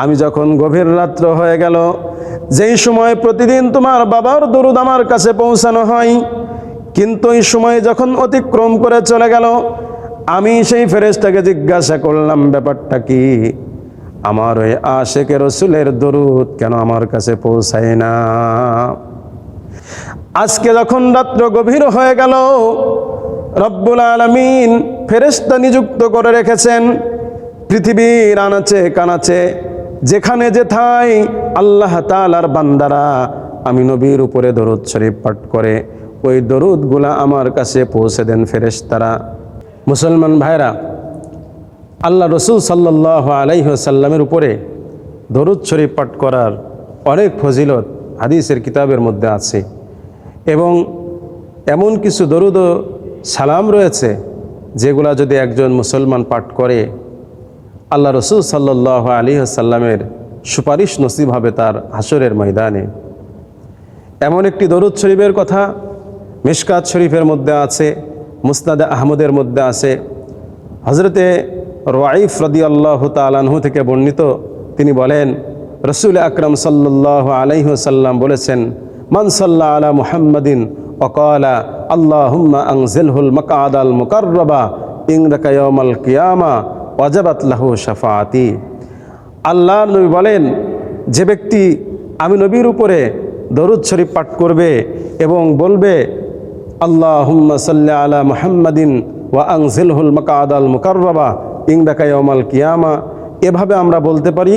আমি যখন গভীর রাত্র হয়ে গেল, যেই সময় প্রতিদিন তোমার বাবার দরুদ আমার কাছে পৌঁছানো হয়, কিন্তু এই সময় যখন অতিক্রম করে চলে গেল, আমি সেই ফেরেশতাকে জিজ্ঞাসা করলাম, ব্যাপারটা কি? আমার ওই আশেকে রসুলের দরুদ কেন আমার কাছে পৌঁছায় না? আজকে যখন রাত্র গভীর হয়ে গেল, রব্বুল আলমিন ফেরেস্তা নিযুক্ত করে রেখেছেন, পৃথিবীর আনাচে কানাচে যেখানে যেথায় আল্লাহ তালার বান্দারা, আমি নবীর উপরে দরুদ শরীফ পাঠ করে, ওই দরুদগুলা আমার কাছে পৌঁছে দেন ফেরেশতারা। মুসলমান ভাইরা, আল্লাহ রসুল সাল্লাহ আলাইসাল্লামের উপরে দরুদ শরীফ পাঠ করার অনেক ফজিলত হাদিসের কিতাবের মধ্যে আছে। এবং এমন কিছু দরুদ সালাম রয়েছে, যেগুলা যদি একজন মুসলমান পাঠ করে আল্লাহ রসুল সাল্লাহ আলী সাল্লামের সুপারিশ নসিব হবে তার হাসরের ময়দানে। এমন একটি দরুদ শরীফের কথা মিশকাত শরীফের মধ্যে আছে মুস্তাদ আহমদের মধ্যে আছে। হজরতে রাইফ রদি আল্লাহ তালাহু থেকে বর্ণিত তিনি বলেন, রসুল আকরম সাল্লাহ আলাইসাল্লাম বলেছেন, মান সাল্লাহ আলা মুহাম্মদিন অকালা আল্লাহুম্মা আংজিলহুল মকাদ আল মুকাররবা ইংরাকায়মাল কিয়ামা ওয়াজাবাত লাহু শাফাআতি। আল্লাহর নবী বলেন, যে ব্যক্তি আমি নবীর উপরে দরুদ শরীফ পাঠ করবে এবং বলবে, আল্লাহুম্মা সাল্লি আলা মুহাম্মাদিন ওয়া আংজিলহুল মকাদ আল মুকাররবা ইংরাকায়মাল কিয়ামা। এভাবে আমরা বলতে পারি,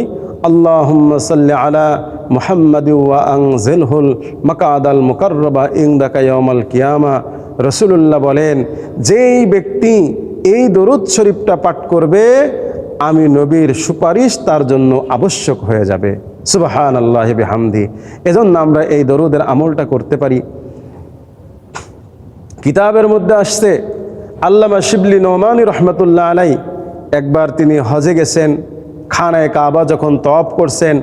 আল্লাহুম্মা সাল্লি আলা মুহাম্মাদি ওয়া আংজিলহুল মাকাদ আল মুকাররবা ইংদাকা ইয়াউমাল কিয়ামা। রসুলুল্লাহ বলেন, যেই ব্যক্তি এই দরুদ শরীফটা পাঠ করবে, আমি নবীর সুপারিশ তার জন্য আবশ্যক হয়ে যাবে। সুবাহান আল্লাহ হামদি এজন্য আমরা এই দরুদের আমলটা করতে পারি। কিতাবের মধ্যে আসছে, আল্লামা শিবলি নোমানি রহমতুল্লাহ আলাই, একবার তিনি হজে গেছেন, খানায় কাবা যখন তপ করছেন,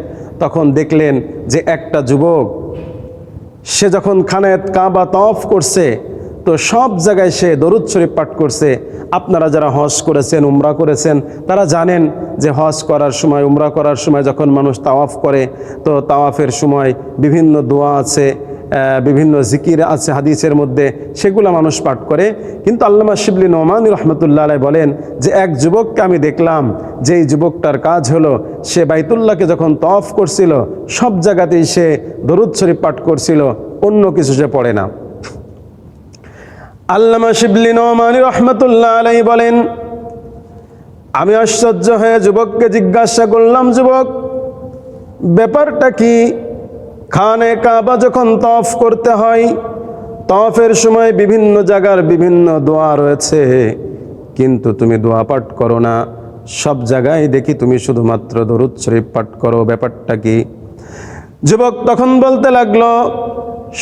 তখন দেখলেন যে একটা যুবক, সে যখন খানায় কাবা তফ করছে তো সব জায়গায় সে দরুদ শরীফ পাঠ করছে। আপনারা যারা হজ করেছেন, উমরা করেছেন, তারা জানেন যে হজ করার সময়, উমরা করার সময় যখন মানুষ তাওয়াফ করে, তো তাওয়াফের সময় বিভিন্ন দোয়া আছে বিভিন্ন জিকির আছে হাদিসের মধ্যে, সেগুলো মানুষ পাঠ করে। কিন্তু আল্লামা শিবলি নোমানি রহমতুল্লাহ আলাই বলেন যে এক যুবককে আমি দেখলাম যে এই যুবকটার কাজ হলো, সে বাইতুল্লাহকে যখন তফ করছিল, সব জায়গাতেই সে দরুদ শরীফ পাঠ করছিল, অন্য কিছু সে পড়ে না। আল্লামা শিবলি নোমানি রহমতুল্লাহ আলাই বলেন, আমি আশ্চর্য হয়ে যুবককে জিজ্ঞাসা করলাম, যুবক, ব্যাপারটা কি? খানে কাবা যখন তফ করতে হয়, তফের সময় বিভিন্ন জায়গার বিভিন্ন দোয়া রয়েছে, কিন্তু তুমি দোয়া পাঠ করো না। সব জায়গায় দেখি তুমি শুধুমাত্র দরুদ শরীফ পাঠ করো, ব্যাপারটা কি? যুবক তখন বলতে লাগল,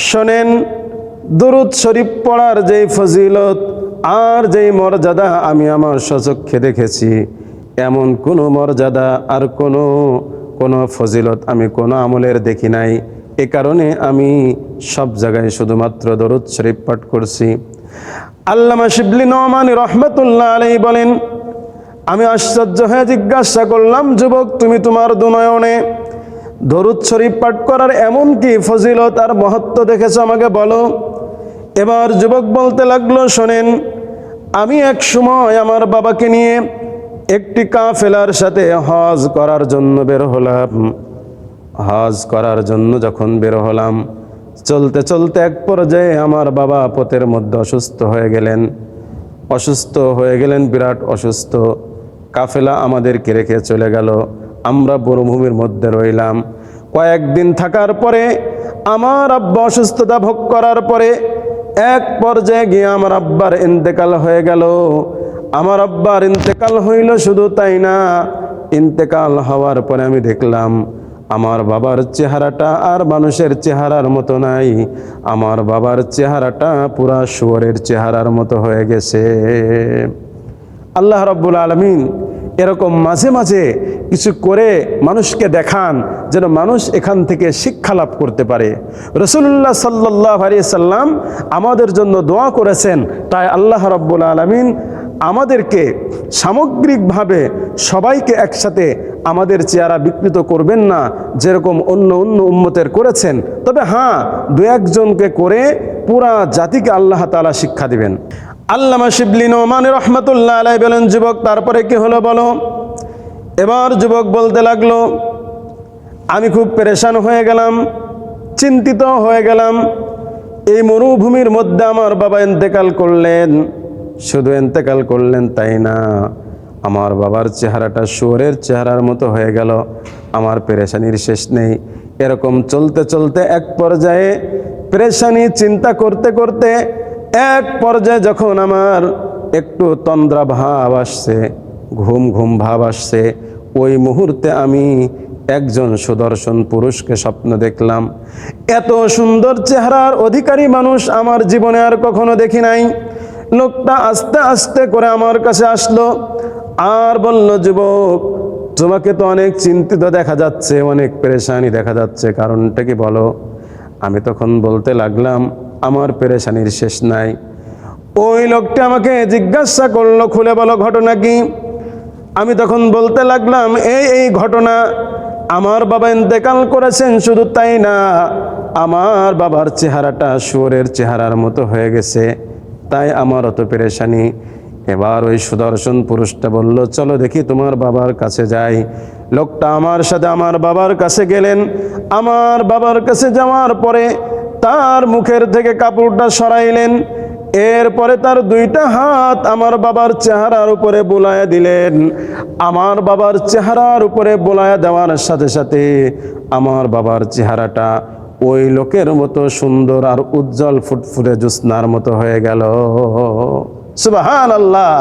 শোনেন দরুদ শরীফ পড়ার যেই ফজিলত আর যেই মর্যাদা আমি আমার সচক্ষে দেখেছি, এমন কোনো মর্যাদা আর কোনো কোনো ফজিলত আমি কোনো আমলের দেখি নাই। এ কারণে আমি সব জায়গায় শুধুমাত্র দরুদ শরীফ পাঠ করছি। আল্লামা শিবলি নমানি রহমতুল্লাহ আলাই বলেন, আমি আশ্চর্য হয়ে জিজ্ঞাসা করলাম, যুবক, তুমি তোমার দুনয়নে দরুদ শরীফ পাঠ করার এমন কি ফজিলত আর মহত্ব দেখেছ আমাকে বলো? এবার যুবক বলতে লাগল, শোনেন, আমি এক সময় আমার বাবাকে নিয়ে একটি কাফেলার সাথে হজ করার জন্য বের হলাম। হজ করার জন্য যখন বের হলাম, চলতে চলতে এক পর্যায়ে আমার বাবা পথের মধ্যে অসুস্থ হয়ে গেলেন। অসুস্থ হয়ে গেলেন, বিরাট অসুস্থ। কাফেলা আমাদেরকে রেখে চলে গেল। আমরা বনভূমির মধ্যে রইলাম। কয়েকদিন থাকার পরে, আমার আব্বা অসুস্থতা ভোগ করার পরে এক পর্যায়ে গিয়ে আমার আব্বার ইন্তেকাল হয়ে গেল। আমার আব্বার ইন্তেকাল হইল শুধু তাই না, ইন্তেকাল হওয়ার পরে আমি দেখলাম, আমার বাবার চেহারাটা আর মানুষের চেহারার মতো নাই। আমার বাবার চেহারাটা পুরা শুয়োরের চেহারার মতো হয়ে গেছে। আল্লাহ রব্বুল আলমিন এরকম মাঝে মাঝে কিছু করে মানুষকে দেখান যেন মানুষ এখান থেকে শিক্ষা লাভ করতে পারে। রসুল্লাহ সাল্লাহ সাল্লাম আমাদের জন্য দোয়া করেছেন। তাই আল্লাহ রব্বুল আলমিন আমাদেরকে সামগ্রিকভাবে সবাইকে একসাথে আমাদের চেহারা বিকৃত করবেন না, যেরকম অন্য অন্য উম্মতের করেছেন। তবে হ্যাঁ দু একজনকে করে পুরা জাতিকে আল্লাহ তালা শিক্ষা দিবেন। আল্লামা শিবলিন ওমান রহমতুল্লাহ আলাই বলেন, যুবক, তারপরে কি হলো বলো? এবার যুবক বলতে লাগল, আমি খুব পেরেশান হয়ে গেলাম, চিন্তিত হয়ে গেলাম। এই মরুভূমির মধ্যে আমার বাবা এন্তেকাল করলেন। শুধু এন্তেকাল করলেন তাই না, আমার বাবার চেহারাটা শুয়োরের চেহারার মতো হয়ে গেল। আমার পেরেশানির শেষ নেই। এরকম চলতে চলতে এক পর্যায়ে পেরেশানি চিন্তা করতে করতে এক পর্যায়ে যখন আমার একটু তন্দ্রা ভাব আসছে ঘুম ঘুম ভাব আসছে। ওই মুহূর্তে আমি একজন সুদর্শন পুরুষকে স্বপ্ন দেখলাম। এত সুন্দর চেহারার অধিকারী মানুষ আমার জীবনে আর কখনো দেখি নাই। লোকটা আস্তে আস্তে করে আমার কাছে আসলো। আর বলল, যুবক, তোমাকে তো অনেক চিন্তিত দেখা যাচ্ছে, অনেক পেরেশানি দেখা যাচ্ছে। কারণটা কি বলো? আমি তখন বলতে লাগলাম, আমার পেরেশানির শেষ নাই। ওই লোকটা আমাকে জিজ্ঞাসা করল, খুলে বলো ঘটনা কি? আমি তখন বলতে লাগলাম, এই এই ঘটনা আমার বাবা ইন্তেকাল করেছেন, শুধু তাই না, আমার বাবার চেহারাটা শুয়োরের চেহারার মতো হয়ে গেছে, তাই আমার অত পেরেশানি। এবার ওই সুদর্শন পুরুষটা বলল, চলো দেখি তোমার বাবার কাছে যাই। লোকটা আমার সাথে আমার বাবার কাছে গেলেন। আমার বাবার কাছে যাওয়ার পরে তার মুখের থেকে কাপড়টা সরাইলেন। এরপরে তার দুইটা হাত আমার বাবার চেহারার উপরে বোলায় দিলেন। আমার বাবার চেহারার উপরে বোলায় দেওয়ার সাথে সাথে আমার বাবার চেহারাটা ওই লোকের মতো সুন্দর আর উজ্জ্বল ফুটফুটে জ্যোৎস্নার মতো হয়ে গেল। সুবাহান আল্লাহ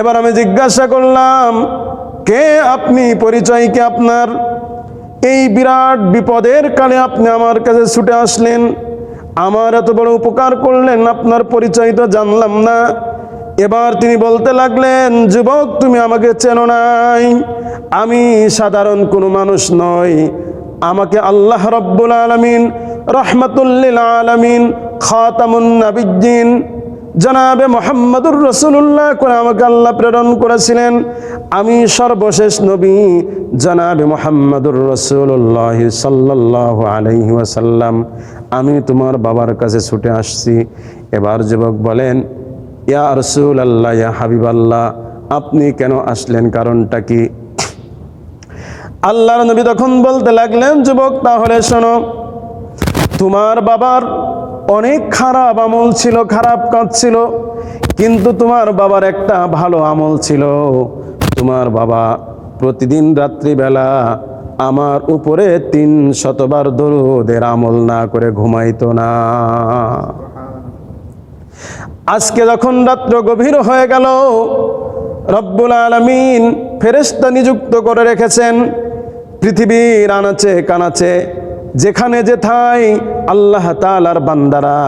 এবার আমি জিজ্ঞাসা করলাম, কে আপনি? পরিচয় কে আপনার? এই বিরাট বিপদের কালে আপনি আমার কাছে ছুটে আসলেন। আমার এত বড় উপকার করলেন, আপনার পরিচয় তো জানলাম না। এবার তিনি বলতে লাগলেন, যুবক, তুমি আমাকে চেনো নাই। আমি সাধারণ কোনো মানুষ নই। আমাকে আল্লাহ রব্বুল আলমিন রহমতুল্লিল আলমিন খাতামুন নাবিদ্দিন জনাবে মোহাম্মদুর রসুল্লাহ করে আমাকে আল্লাহ প্রেরণ করেছিলেন। আমি সর্বশেষ নবী, জনাবে মোহাম্মদুর রসুল্লাহ সাল্লাহ আলহি ওয়াসাল্লাম। আমি তোমার বাবার কাছে ছুটে আসছি। এবার যুবক বলেন, ইয়া রসুল আল্লাহ ইয়া হাবিব আল্লাহ আপনি কেন আসলেন? কারণটা কি? আল্লাহর নবী তখন বলতে লাগলেন, যুবক, তাহলে শোনো, তোমার বাবার অনেক খারাপ আমল ছিল, খারাপ কাজ ছিল, কিন্তু তোমার বাবার একটা ভালো আমল ছিল। তোমার বাবা প্রতিদিন রাত্রিবেলা আমার উপরে তিন শতবার দরুদের আমল না করে ঘুমাইতো না। আজকে যখন রাত্র গভীর হয়ে গেল, রব্বুল আলমিন ফেরেস্তা নিযুক্ত করে রেখেছেন, পৃথিবীর আনাচে কানাচে, যেখানে যেথায় আল্লাহ তালার বান্দারা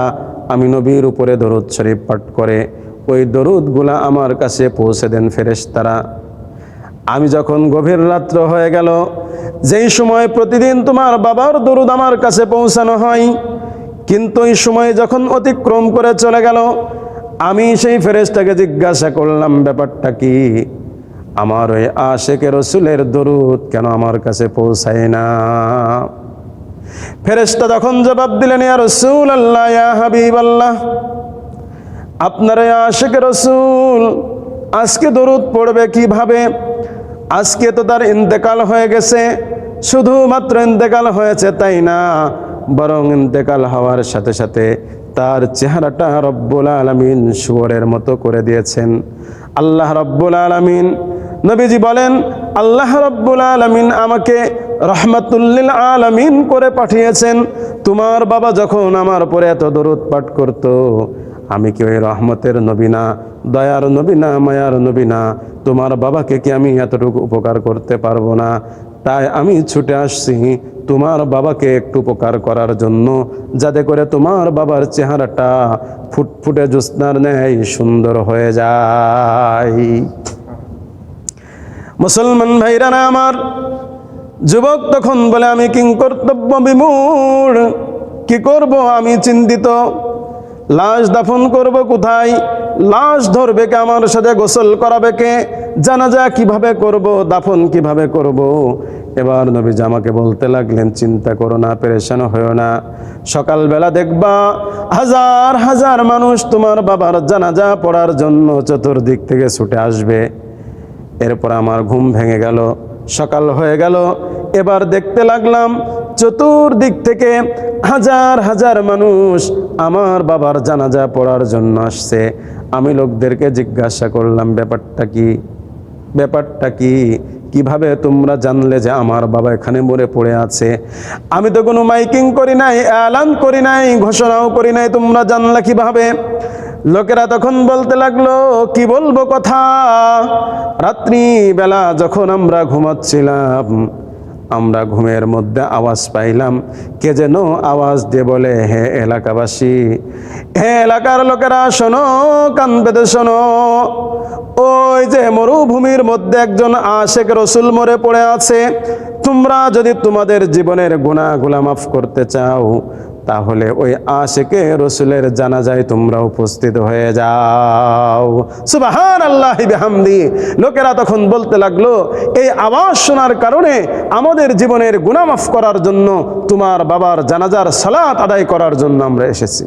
আমি নবীর উপরে দরুদ শরীফ পাঠ করে, ওই দরুদগুলা আমার কাছে পৌঁছে দেন ফেরেশতারা। আমি যখন গভীর রাত্র হয়ে গেল, যেই সময় প্রতিদিন তোমার বাবার দরুদ আমার কাছে পৌঁছানো হয়, কিন্তু এই সময় যখন অতিক্রম করে চলে গেল, আমি সেই ফেরেশতাকে জিজ্ঞাসা করলাম, ব্যাপারটা কি? আমার ওই আশেকে রসুলের দরুদ কেন আমার কাছে পৌঁছায় না? ফেরেশতা তখন জবাব দিলেন, ইয়া রসুল আল্লাহ ইয়া হাবিব আল্লাহ আপনার আশেকে রসুল আজকে দরুদ পড়বে কীভাবে? আজকে তো তার ইন্তেকাল হয়ে গেছে, শুধুমাত্র ইন্তেকাল হয়েছে তাই না? বরং ইন্তেকাল হওয়ার সাথে সাথে তার চেহারাটা রব্বুল আলমিন শুয়োরের মতো করে দিয়েছেন। আল্লাহ রব্বুল আলমিন নবীজি বলেন, আল্লাহ রব্বুল আলমিন আমাকে রহমাতুল্লিল আলমিন করে পাঠিয়েছেন। তোমার বাবা যখন আমার পরে এত দরুদ পাঠ করতো আমি কি ওই রহমতের নবীনা, দয়ার নবীনা, মায়ার নবীনা? তোমার বাবাকে কি আমি এতটুকু উপকার করতে পারব না? তাই আমি ছুটে আসছি তোমার বাবাকে একটু উপকার করার জন্য, যাতে করে তোমার বাবার চেহারাটা ফুটফুটে জ্যোৎস্নার ন্যায় সুন্দর হয়ে যায়। মুসলমান ভাইরা না আমার, যুবক তখন বলে, আমি কিং কর্তব্য বিমূঢ়, কি করব আমি চিন্তিত? লাশ দাফন করব কোথায়? লাশ ধরবে কে আমার সাথে? গোসল করাবে কে? জানাজা কীভাবে করব? দাফন কীভাবে করব? এবার নবীজি আমাকে বলতে লাগলেন, চিন্তা করো না, পেরেশান হয়েও না। সকালবেলা দেখবা হাজার হাজার মানুষ তোমার বাবার জানাজা পড়ার জন্য চতুর্দিক থেকে ছুটে আসবে। এরপর আমার ঘুম ভেঙে গেল, সকাল হয়ে গেল। এবার দেখতে লাগলাম চতুর্দিক থেকে হাজার হাজার মানুষ আমার বাবার জানাজা পড়ার জন্য আসছে। আমি লোকদেরকে জিজ্ঞাসা করলাম, ব্যাপারটা কি? ব্যাপারটা কি? কীভাবে তোমরা জানলে যে আমার বাবা এখানে মরে পড়ে আছে? আমি তো কোনো মাইকিং করি নাই অ্যালান করি নাই, ঘোষণাও করি নাই, তোমরা জানলা কীভাবে? লোকেরা তখন বলতে লাগল, কি বলব কথা? রাত্রি বেলা যখন আমরা ঘুমাচ্ছিলাম আমরা ঘুমের মধ্যে আওয়াজ পাইলাম, কে যেন আওয়াজ দিয়ে বলে, হে এলাকাবাসী, হে এলাকার লোকেরা, শোনো কান পেতে শোনো। ওই যে মরুভূমির মধ্যে একজন আশেক রসুল মরে পড়ে আছে। তোমরা যদি তোমাদের জীবনের গুণাগুলা মাফ করতে চাও তাহলে ওই আশেকে রসুলের জানাজায় তোমরা উপস্থিত হয়ে যাও। সুবাহান আল্লাহ বেহামদি। লোকেরা তখন বলতে লাগল, এই আওয়াজ শোনার কারণে আমাদের জীবনের গুণামাফ করার জন্য তোমার বাবার জানাজার সালাত আদায় করার জন্য আমরা এসেছি।